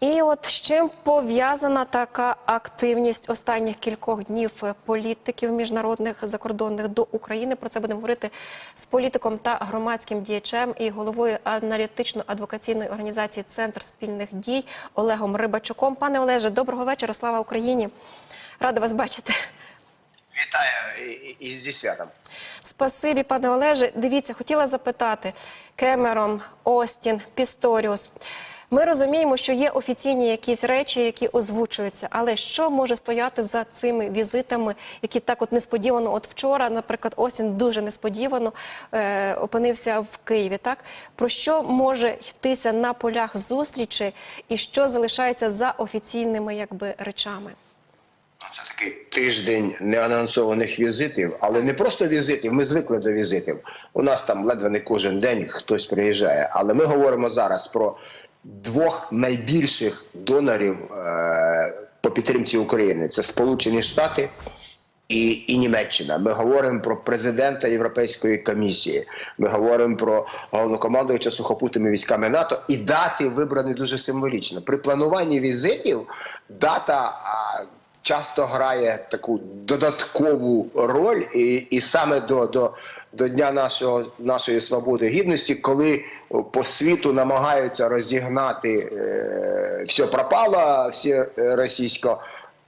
І от з чим пов'язана така активність останніх кількох днів політиків міжнародних закордонних до України? Про це будемо говорити з політиком та громадським діячем і головою аналітично-адвокаційної організації Центр спільних дій Олегом Рибачуком. Пане Олеже, доброго вечора. Слава Україні! Рада вас бачити. Вітаю і- і- і зі святом. Спасибі, пане Олеже. Дивіться, хотіла запитати Кемерон, Остін, Пісторіус. Ми розуміємо, що є офіційні якісь речі, які озвучуються, але що може стояти за цими візитами, які так от несподівано, от вчора, наприклад, Остін дуже несподівано е, опинився в Києві. Так про що може йтися на полях зустрічі, і що залишається за офіційними якби речами? Ну, Це такий тиждень неанонсованих візитів, але не просто візитів. Ми звикли до візитів. У нас там ледве не кожен день хтось приїжджає. Але ми говоримо зараз про двох найбільших донорів е- по підтримці України: це Сполучені Штати. І, і Німеччина. Ми говоримо про президента Європейської комісії. Ми говоримо про головнокомандуюча сухопутними військами НАТО. І дати вибрані дуже символічно. При плануванні візитів дата а, часто грає таку додаткову роль, і, і саме до, до, до дня нашого нашої свободи гідності, коли по світу намагаються розігнати е, все пропало, всі е, російсько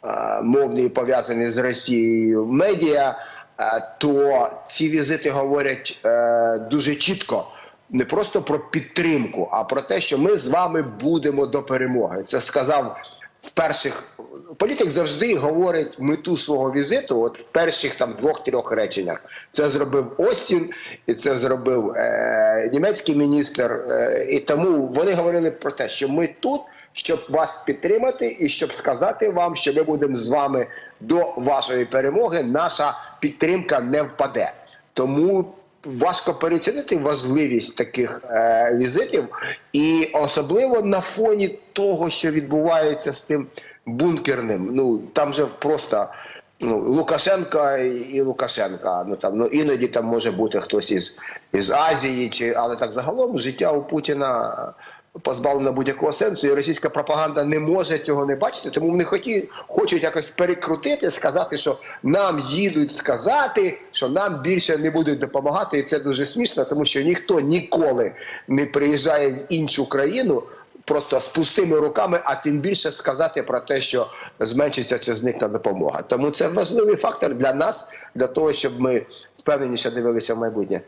е, мовні пов'язані з Росією медіа, е, то ці візити говорять е, дуже чітко. Не просто про підтримку, а про те, що ми з вами будемо до перемоги. Це сказав в перших політик завжди говорить мету свого візиту. От в перших там двох-трьох реченнях це зробив Остін, і це зробив е, німецький міністр. Е, і тому вони говорили про те, що ми тут, щоб вас підтримати, і щоб сказати вам, що ми будемо з вами до вашої перемоги. Наша підтримка не впаде. Тому важко переоцінити важливість таких е, візитів, і особливо на фоні того, що відбувається з тим бункерним. Ну там же просто ну, Лукашенка і Лукашенка. Ну там ну іноді там може бути хтось із, із Азії, чи але так загалом життя у Путіна. Позбавлена будь-якого сенсу, і російська пропаганда не може цього не бачити, тому вони хоті, хочуть якось перекрутити, сказати, що нам їдуть сказати, що нам більше не будуть допомагати, і це дуже смішно, тому що ніхто ніколи не приїжджає в іншу країну просто з пустими руками, а тим більше сказати про те, що зменшиться чи зникне допомога. Тому це важливий фактор для нас, для того, щоб ми впевненіше дивилися в майбутнє.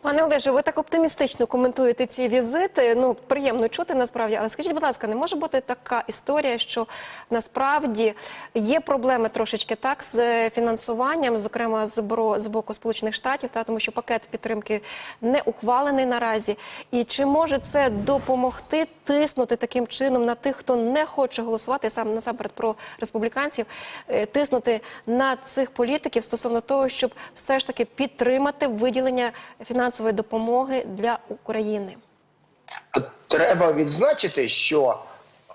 Пане Олеже, ви так оптимістично коментуєте ці візити. Ну приємно чути насправді. Але скажіть, будь ласка, не може бути така історія, що насправді є проблеми трошечки так з фінансуванням, зокрема з з боку Сполучених Штатів, та тому що пакет підтримки не ухвалений наразі. І чи може це допомогти тиснути таким чином на тих, хто не хоче голосувати сам насамперед про республіканців, е, тиснути на цих політиків стосовно того, щоб все ж таки підтримати виділення фінансової допомоги для України? Треба відзначити, що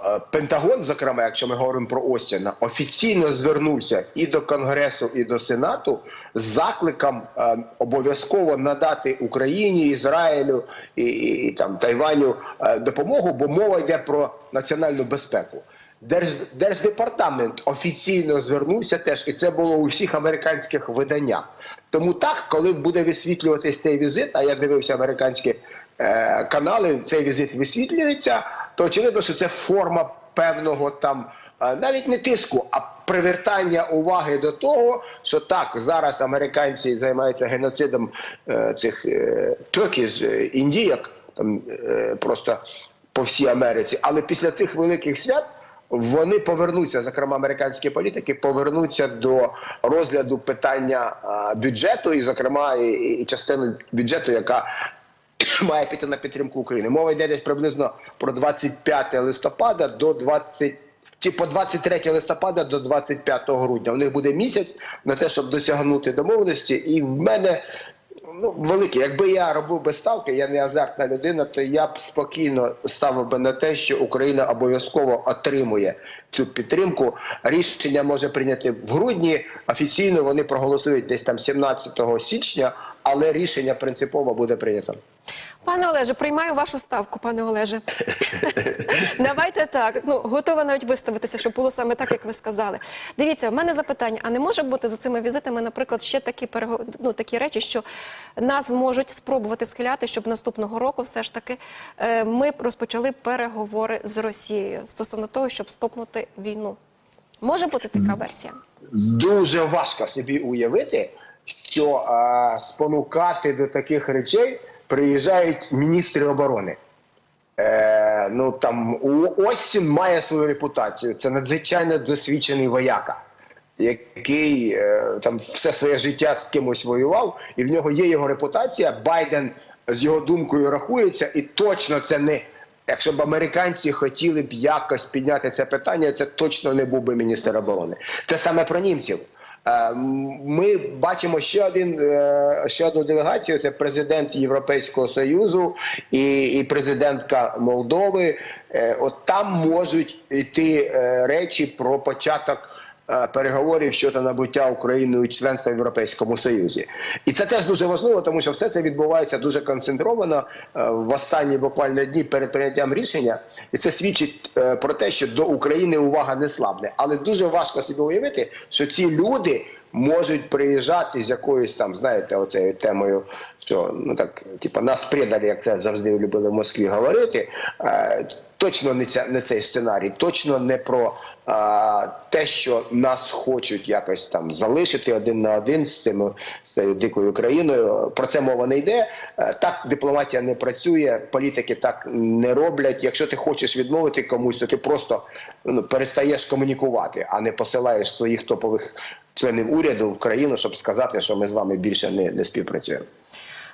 е, Пентагон, зокрема, якщо ми говоримо про Остіна, офіційно звернувся і до Конгресу, і до Сенату з закликом е, обов'язково надати Україні, Ізраїлю і, і, там Тайваню е, допомогу, бо мова йде про національну безпеку. Держ, Держдепартамент офіційно звернувся теж, і це було у всіх американських виданнях. Тому так, коли буде висвітлюватись цей візит, а я дивився американські е, канали, цей візит висвітлюється, то очевидно, що це форма певного там е, навіть не тиску, а привертання уваги до того, що так зараз американці займаються геноцидом е, цих е, е, індійок, там е, просто по всій Америці. Але після цих великих свят вони повернуться, зокрема американські політики, повернуться до розгляду питання бюджету, і, зокрема, і, і частину бюджету, яка має піти на підтримку України. Мова йде десь приблизно про 25 листопада до 20 чи по 23 листопада до 25 грудня. У них буде місяць на те, щоб досягнути домовленості. І в мене ну велике. Якби я робив би ставки, я не азартна людина, то я б спокійно ставив би на те, що Україна обов'язково отримує цю підтримку. Рішення може прийняти в грудні. Офіційно вони проголосують десь там 17 січня. але рішення принципово буде прийнято. Пане Олеже, приймаю вашу ставку, пане Олеже. Давайте так. Ну готова навіть виставитися, щоб було саме так, як ви сказали. Дивіться, в мене запитання: а не може бути за цими візитами, наприклад, ще такі перего... ну, такі речі, що нас можуть спробувати схиляти, щоб наступного року все ж таки е, ми розпочали переговори з Росією стосовно того, щоб стопнути війну. Може бути така версія? Дуже важко собі уявити, що е, спонукати до таких речей приїжджають міністри оборони. Е, ну там Остін має свою репутацію. Це надзвичайно досвідчений вояка, який е, там все своє життя з кимось воював, і в нього є його репутація. Байден з його думкою рахується, і точно це не. Якщо б американці хотіли б якось підняти це питання, це точно не був би міністр оборони. Те саме про німців. Е, Ми бачимо ще один е, ще одну делегацію. Це президент Європейського союзу і, і президентка Молдови. Е, От там можуть йти речі про початок. Е, Переговорів щодо набуття Україною членства в Європейському Союзі, і це теж дуже важливо, тому що все це відбувається дуже концентровано е, в останні буквально дні перед прийняттям рішення, і це свідчить е, про те, що до України увага не слабне. Але дуже важко собі уявити, що ці люди можуть приїжджати з якоюсь там, знаєте, оцею темою, що ну так, типу, нас предали, як це завжди любили в Москві говорити. Е, Точно не ця не цей сценарій, точно не про а, те, що нас хочуть якось там залишити один на один з цими з цією дикою країною. Про це мова не йде. Е, Так дипломатія не працює, політики так не роблять. Якщо ти хочеш відмовити комусь, то ти просто ну, перестаєш комунікувати, а не посилаєш своїх топових членів уряду в країну, щоб сказати, що ми з вами більше не, не співпрацюємо.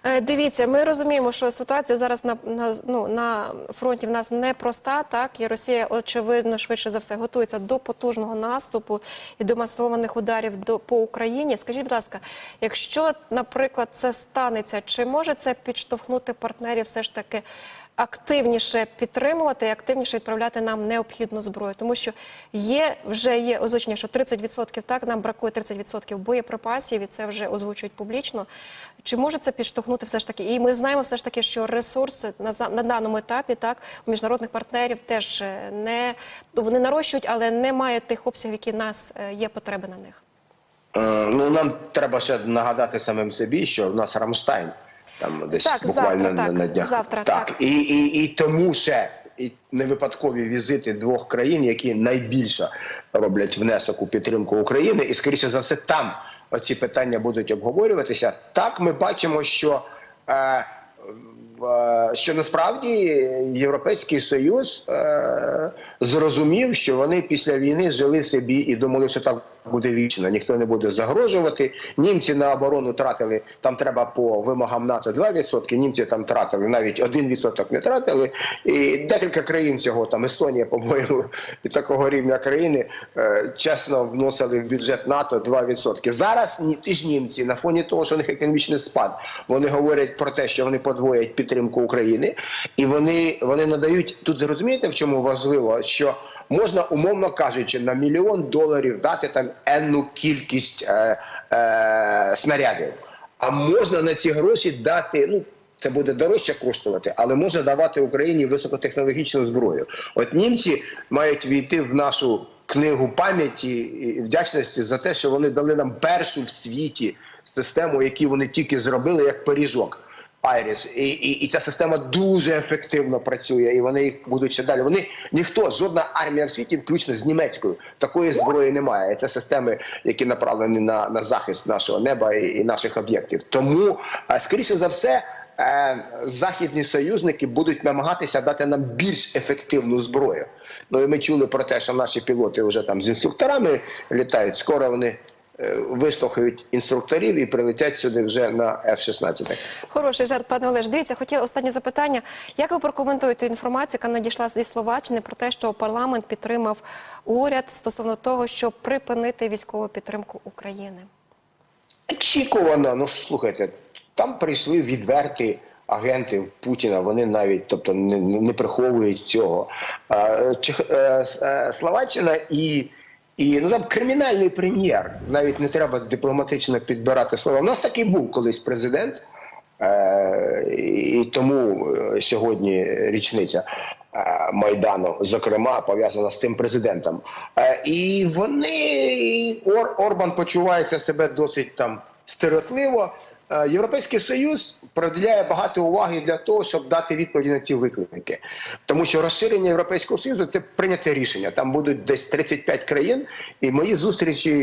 Е, Дивіться, ми розуміємо, що ситуація зараз на, на, ну, на фронті в нас непроста, так і Росія, очевидно, швидше за все готується до потужного наступу і до масованих ударів до по Україні. Скажіть, будь ласка, якщо, наприклад, це станеться, чи може це підштовхнути партнерів все ж таки активніше підтримувати і активніше відправляти нам необхідну зброю, тому що є вже є озвучення, що 30% так нам бракує 30% боєприпасів, і це вже озвучують публічно. Чи може це підштовхнути все ж таки? І ми знаємо все ж таки, що ресурси на на даному етапі так у міжнародних партнерів теж е, не вони нарощують, але немає тих обсягів, які нас е, є потреби на них. Е, Ну нам треба ще нагадати самим собі, що в нас Рамштайн там десь Так, буквально завтра, так, на днях. завтра, так. І, і, і тому ще і не випадкові візити двох країн, які найбільше роблять внесок у підтримку України, і скоріше за все там оці питання будуть обговорюватися. Так, ми бачимо, що. Е, е, що насправді Європейський Союз е, зрозумів, що вони після війни жили собі і думали, що так буде вічно, ніхто не буде загрожувати. Німці на оборону тратили там треба по вимогам НАТО 2%, Німці там тратили навіть 1% не тратили. І декілька країн всього там Естонія, по-моєму, і такого рівня країни е, чесно вносили в бюджет НАТО 2%. Зараз ті ж німці на фоні того, що у них економічний спад, вони говорять про те, що вони подвоять підтримку України, і вони, вони надають тут. Зрозумієте, в чому важливо, що можна, умовно кажучи, на мільйон доларів дати там енну кількість е, е, снарядів. А можна на ці гроші дати. Ну це буде дорожче коштувати, але можна давати Україні високотехнологічну зброю. От німці мають війти в нашу книгу пам'яті і вдячності за те, що вони дали нам першу в світі систему, яку вони тільки зробили як пиріжок. Айріс, і, і, і ця система дуже ефективно працює, і вони їх будуть ще далі. Вони ніхто, жодна армія в світі, включно з німецькою, такої зброї немає. Це системи, які направлені на, на захист нашого неба і, і наших об'єктів. Тому, е, скоріше за все, е, західні союзники будуть намагатися дати нам більш ефективну зброю. Ну і ми чули про те, що наші пілоти вже там з інструкторами літають. Скоро вони е, інструкторів і прилетять сюди вже на F-16. Хороший жарт, пане Олеж. Дивіться, хотіла останнє запитання. Як ви прокоментуєте інформацію, яка надійшла зі Словаччини про те, що парламент підтримав уряд стосовно того, щоб припинити військову підтримку України? Очікувано, ну слухайте, там прийшли відверті агенти Путіна. Вони навіть, тобто, не, не приховують цього. Е, е, Словаччина і, І ну там кримінальний прем'єр. Навіть не треба дипломатично підбирати слова. У нас такий був колись президент, е, і тому е, сьогодні річниця. е, Майдану, зокрема, пов'язана з тим президентом, Е, і вони Ор, Орбан почувається себе досить там стеротливо. Е, Європейський Союз приділяє багато уваги для того, щоб дати відповіді на ці виклики, тому що розширення Європейського Союзу це прийняте рішення. Там будуть десь 35 країн, і мої зустрічі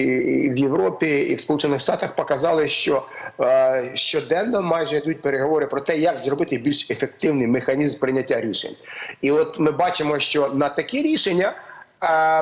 в Європі і в Сполучених Штатах показали, що е, щоденно майже йдуть переговори про те, як зробити більш ефективний механізм прийняття рішень. І от ми бачимо, що на такі рішення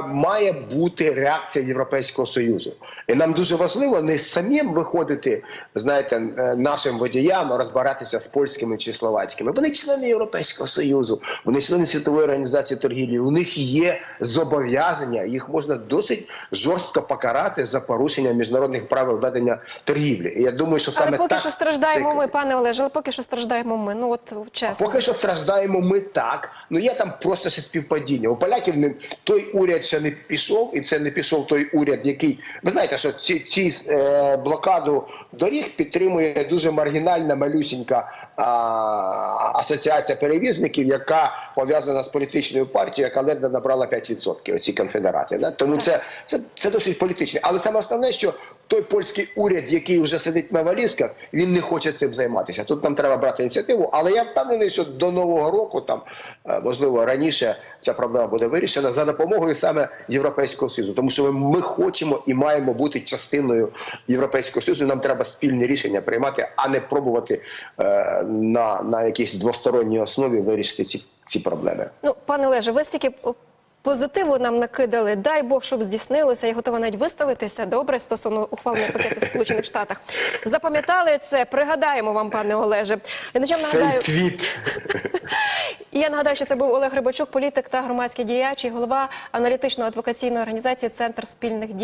має бути реакція Європейського союзу, і нам дуже важливо не самим виходити, знаєте, е, нашим водіям розбиратися з польськими чи словацькими. Вони члени Європейського союзу, вони члени світової організації торгівлі. У них є зобов'язання, їх можна досить жорстко покарати за порушення міжнародних правил ведення торгівлі. І я думаю, що саме Але поки так що страждаємо ми, пане Олеже, але поки що страждаємо ми. Ну от чесно. Поки що страждаємо ми так. Ну є там просто ще співпадіння. У поляків не той уряд ще не пішов, і це не пішов той уряд, який ви знаєте, що ці, ці е, блокаду доріг підтримує дуже маргінальна малюсінька а, асоціація перевізників, яка пов'язана з політичною партією, яка ледве набрала 5%, Оці конфедерати. Да? Тому це, це, це досить політичне. Але саме основне, що той польський уряд, який вже сидить на валізках, він не хоче цим займатися. Тут нам треба брати ініціативу. Але я впевнений, що до нового року, там е, можливо раніше, ця проблема буде вирішена за допомогою саме Європейського союзу, тому що ми, хочемо і маємо бути частиною Європейського союзу. Нам треба спільні рішення приймати, а не пробувати е, на, на якійсь двосторонній основі вирішити ці, ці проблеми. Ну, пане Олеже, ви стільки позитиву нам накидали. Дай Бог, щоб здійснилося. Я готова навіть виставитися добре стосовно ухвалення пакету в Сполучених Штатах. Запам'ятали це, пригадаємо вам, пане Олеже. Глядачам нагадаю, твіт. і я нагадаю, що це був Олег Рибачук, політик та громадський діяч і голова аналітично-адвокаційної організації Центр спільних дій.